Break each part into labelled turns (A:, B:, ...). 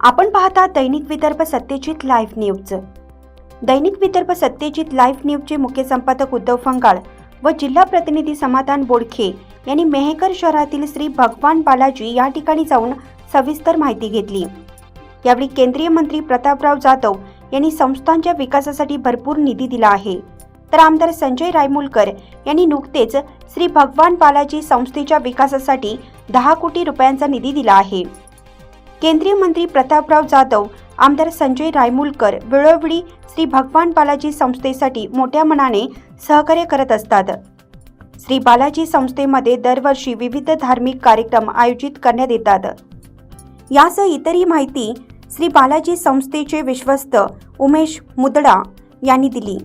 A: आपण पाहता दैनिक Vidarbha Satyajit live news. दैनिक Vidarbha Satyajit live न्यूजचे मुख्य संपादक उद्धव फंगाळ व जिल्हा प्रतिनिधी समाधान बोडखे यांनी मेहकर शहरातील श्री भगवान बालाजी या ठिकाणी जाऊन सविस्तर माहिती घेतली. यावेळी केंद्रीय मंत्री प्रतापराव जाधव यांनी संस्थांच्या विकासासाठी भरपूर निधी दिला आहे. तर आमदार संजय रायमुलकर यांनी नुकतेच श्री भगवान बालाजी संस्थेच्या विकासासाठी दहा कोटी रुपयांचा निधी दिला आहे. केंद्रीय मंत्री प्रतापराव जाधव आमदार संजय रायमुलकर वेळोवेळी श्री भगवान बालाजी संस्थेसाठी मोठ्या मनाने सहकार्य करत असतात. श्री बालाजी संस्थेमध्ये दरवर्षी विविध धार्मिक कार्यक्रम आयोजित करण्यात येतात. यासह इतरही माहिती श्री बालाजी संस्थेचे विश्वस्त उमेश मुदडा यांनी दिली.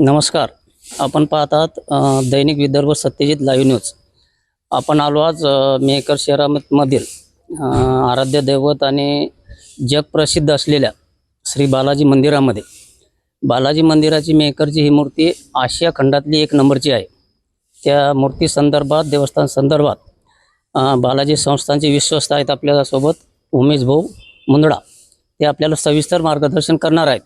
B: नमस्कार. आपण पाहत आहात दैनिक विदर्भ सत्यजित लाईव्ह न्यूज. आपण आलो आज मेकर शहरामधील आराध्य दैवत आणि जगप्रसिद्ध असलेल्या श्री बालाजी मंदिरामध्ये. बालाजी मंदिराची मेकरची ही मूर्ती आशिया खंडातली एक नंबरची आहे. त्या मूर्ती संदर्भात देवस्थान संदर्भात बालाजी संस्थांचे विश्वस्त आहेत आपल्यासोबत उमेश भाऊ मुंदडा. ते आपल्याला सविस्तर मार्गदर्शन करणार आहेत.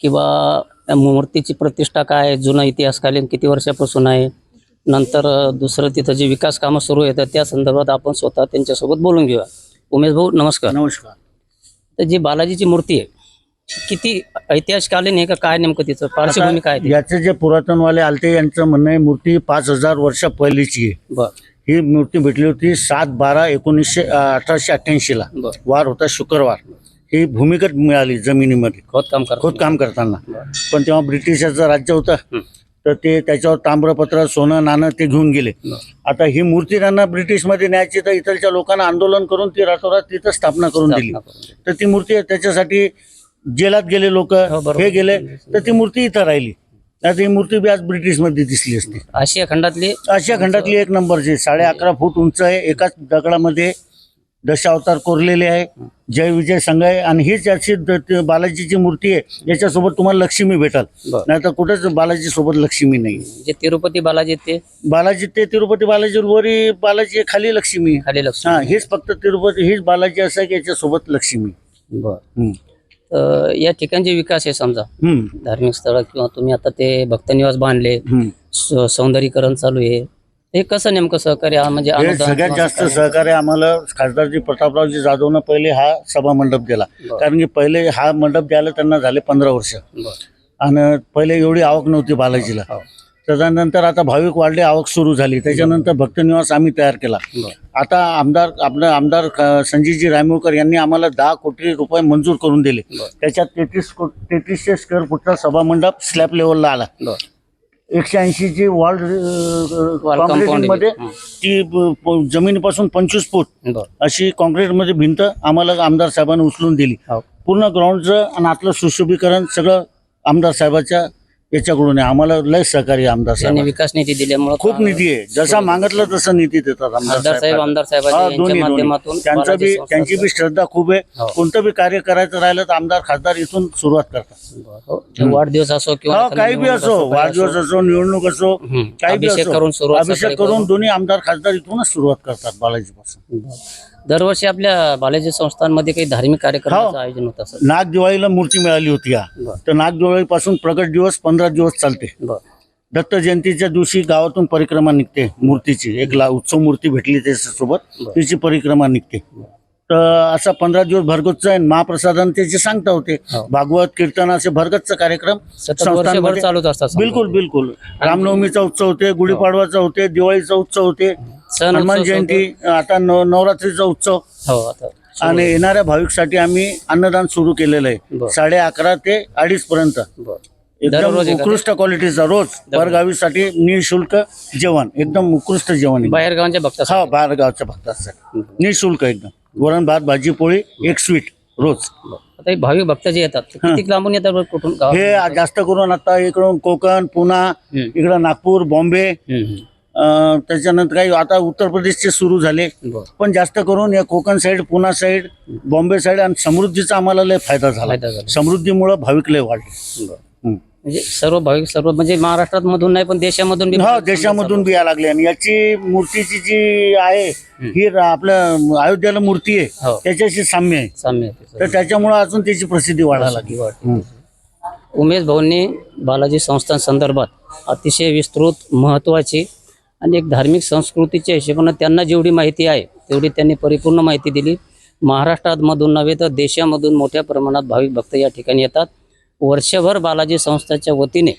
B: किंवा मूर्तीची प्रतिष्ठा काय आहे जुना इतिहासकालीन किती वर्षापासून आहे नंतर दुसरं तिथं जे विकास कामं सुरू आहेत त्या संदर्भात आपण स्वतः त्यांच्यासोबत बोलून घेऊया. उमेश भाऊ नमस्कार.
C: नमस्कार.
B: तर जी बालाजीची मूर्ती आहे किती ऐतिहासिककालीन आहे का काय नेमकं तिचं? पार्श्वभूमी काय आहे?
C: याचे जे पुरातनवाले आलते यांचं म्हणणं आहे मूर्ती पाच हजार वर्ष पहिलीची आहे.
B: बर.
C: ही मूर्ती भेटली होती सात बारा एकोणीसशे अठराशे अठ्ठ्याऐंशीला.
B: बर.
C: वार होता शुक्रवार. ही भूमिगत मिळाली जमिनीमध्ये.
B: खोदकाम कर
C: खोदकाम करताना. पण तेव्हा ब्रिटिशाचं राज्य होतं.
B: हं.
C: तर ते त्याच्यावर ताम्रपत्र सोनं नाणं ते घेऊन गेले. आता ही मूर्ती त्यांना ब्रिटिशमध्ये न्यायची तर इथलच्या लोकांना आंदोलन करून ती रातोरात तिथं स्थापना करून दिली. तर ती मूर्ती त्याच्यासाठी जेलात गेले लोक
B: हो.
C: हे गेले तर ती मूर्ती इथं राहिली आता ही मूर्ती बी आज ब्रिटिशमध्ये दिसली असते
B: आशिया खंडातली
C: आशिया खंडातली एक नंबरची साडे अकरा फूट उंच आहे एकाच दगडामध्ये दशावतार कोरलेले आहे. जय विजय संघ आहे आणि हीच याची बालाजीची मूर्ती आहे. याच्यासोबत तुम्हाला लक्ष्मी भेटाल. नाही तर कुठेच बालाजी सोबत लक्ष्मी नाही.
B: जे तिरुपती बालाजी ते?
C: बालाजी ते तिरुपती बालाजी वरी बालाजी खाली लक्ष्मी.
B: खाली लक्ष
C: हा हेच फक्त तिरुपती हीच बालाजी असं आहे की याच्यासोबत लक्ष्मी.
B: बर. या ठिकाणचे विकास आहे समजा. धार्मिक स्थळ किंवा तुम्ही आता ते भक्तनिवास बांधले. सौंदर्यीकरण चालू आहे. हे कसं नेमकं सहकार्य हा म्हणजे
C: हे
B: अनुदान
C: सगळ्यात
B: किंवा
C: जास्त
B: सहकार्य?
C: सहकार्य आम्हाला खासदारजी प्रतापरावजी जाधवनं पहिले हा सभा मंडप दिला
B: बरं.
C: कारण की पहिले हा मंडप द्यायला त्यांना झाले पंधरा वर्ष
B: बरं.
C: आणि पहिले एवढी आवक नव्हती बालाजीला
B: हो.
C: त्याच्यानंतर आता भाविक वाढले आवक सुरू झाली त्याच्यानंतर भक्तनिवास आम्ही तयार केला
B: बरं.
C: आता आमदार आपलं आमदार अ, संजयजी रायमुळकर यांनी आम्हाला दहा कोटी रुपये मंजूर करून दिले
B: बरं.
C: त्याच्यात तेहतीस को तेहतीसशे स्क्वेअर फुटचा सभा मंडप स्लॅब लेवलला आला
B: बरं.
C: एकशे ऐंशीची वॉल
B: Wall compound
C: कॉम्प्रेशनमध्ये
B: आहे. हं.
C: ती जमिनीपासून पंचवीस फूट. अशी कॉन्क्रीटमध्ये भिंत आम्हाला आमदार साहेबांनी उचलून दिली
B: हो.
C: पूर्ण ग्राउंडचं आणि आतलं सुशोभीकरण सगळं आमदार साहेबाच्या याच्याकडून आहे. आम्हाला लय सहकार्य आहे आमदार
B: त्यांनी
C: साहेब
B: विकास निधी दिल्यामुळे
C: खूप निधी आहे. जसा मागितलं तसं निधी देतात आमदार
B: साहेब. आमदार
C: हा, दोन्ही दोन्ही.
B: माध्यमातून
C: त्यांचं बी त्यांची बी श्रद्धा खूप आहे.
B: हो.
C: कोणतं बी कार्य करायचं राहिलं तर आमदार खासदार इथून सुरुवात करतात.
B: हो. ते वाढदिवस असो किंवा
C: हो
B: एखादी
C: काही बी
B: निवडणूक
C: असो वाढदिवस असो. निवडणूक असो. काही बी
B: अभिषेक
C: असो.
B: करून सुरुवात
C: अभिषेक
B: सकाळी
C: करून
B: करून.
C: दोन्ही आमदार खासदार इथूनच सुरुवात करतात बालाजीपासून.
B: दरवर्षी आपल्या बालाजी संस्थांमध्ये काही धार्मिक कार्यक्रमाचं
C: हो.
B: आयोजन होत असत
C: नाग दिवाळीला मूर्ती मिळाली होती या. तर नाग दिवाळीपासून प्रगट दिवस पंधरा दिवस चालते दत्त जयंतीच्या दिवशी गावातून परिक्रमा निघते मूर्तीची एक ला उत्सव मूर्ती भेटली त्याच्यासोबत. तिची परिक्रमा निघते तर असा पंधरा दिवस भरगतचा आहे महाप्रसादान त्याचे सांगता होते
B: हो.
C: भागवत कीर्तन असे भरगतचा कार्यक्रम संस्थांमध्ये-
B: चालूच असतात.
C: बिलकुल बिलकुल रामनवमीचा उत्सव होते गुढीपाडवाचा होते दिवाळीचा उत्सव होते
B: सण
C: हनुमान
B: उत्सव
C: जयंती आता नव- नवरात्रीचा उत्सव
B: हो आता
C: आणि येणाऱ्या भाविकसाठी आम्ही अन्नदान सुरू केलेलं आहे. साडे अकरा ते अडीच पर्यंत
B: बरं.
C: एकदम
B: दररोज एखादं?
C: उत्कृष्ट क्वालिटीचा रोज परगावीसाठी निशुल्क जेवण एकदम उत्कृष्ट जेवण आहे.
B: बाहेर गावांच्या भक्त
C: हा बाहेर गावच्या भक्तासाठी निशुल्क एकदम वरण भात भाजी पोळी एक स्वीट रोज
B: आता हे भाविक भक्त जे येतात ते किती लांबून येतात बरं कुठून गावात?
C: हे जास्त करून आता इकडून कोकण पुणा
B: हम्म.
C: इकडं नागपूर बॉम्बे
B: हम्म, हम्म.
C: त्याच्यानंतर काही आता उत्तर प्रदेशचे सुरू झाले. पण जास्त करून या Konkan side Poona side Bombay side आणि समृद्धीचा आम्हाला लय फायदा झाला. समृद्धीमुळं भाविक लय वाढले.
B: म्हणजे सर्व भाविक सर्व म्हणजे महाराष्ट्रात मधून नाही पण देशामधून
C: हा देशामधून बी या लागले आणि याची मूर्तीची जी आहे ही रा- आपलं अयोध्याला मूर्ती आहे
B: हो
C: त्याच्याशी साम्य आहे
B: साम्य.
C: तर त्याच्यामुळे अजून त्याची प्रसिद्धी वाढायला लागली
B: वाटते. उमेश भाऊंनी बालाजी संस्थान संदर्भात अतिशय विस्तृत महत्त्वाची आणि एक धार्मिक संस्कृतीच्या हिशोबानं त्यांना जेवढी माहिती आहे तेवढी त्यांनी परिपूर्ण माहिती दिली. महाराष्ट्रामधून नव्हे तर देशामधून मोठ्या प्रमाणात भाविक भक्त या ठिकाणी येतात. वर्षभर बालाजी संस्थाच्या वतीने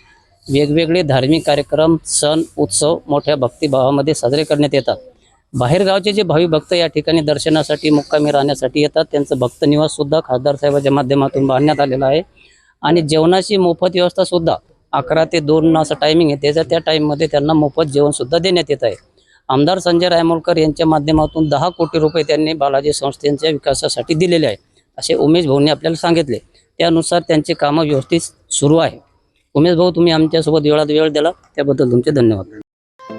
B: वेगवेगळे धार्मिक कार्यक्रम सण उत्सव मोठ्या भक्तिभावामध्ये साजरे करण्यात येतात. बाहेरगावचे जे भावी भक्त या ठिकाणी दर्शनासाठी मुक्कामी राहण्यासाठी येतात त्यांचं भक्त निवास खासदार साहेबाच्या माध्यमातून बांधण्यात आलेलं आहे. आणि जेवणाची मोफत व्यवस्थासुद्धा अकरा ते दोन असं टायमिंग आहे. त्याच्या त्या टाईममध्ये त्यांना मोफत जेवणसुद्धा देण्यात येत आहे. आमदार संजय रायमोलकर यांच्या माध्यमातून दहा कोटी रुपये त्यांनी बालाजी संस्थेच्या विकासासाठी दिलेले आहे असे उमेश भाऊंनी आपल्याला सांगितले. त्यानुसार त्यांचे कामं व्यवस्थित सुरू आहे. उमेश भाऊ तुम्ही आमच्यासोबत वेळात वेळ दिला त्याबद्दल तुमचे धन्यवाद.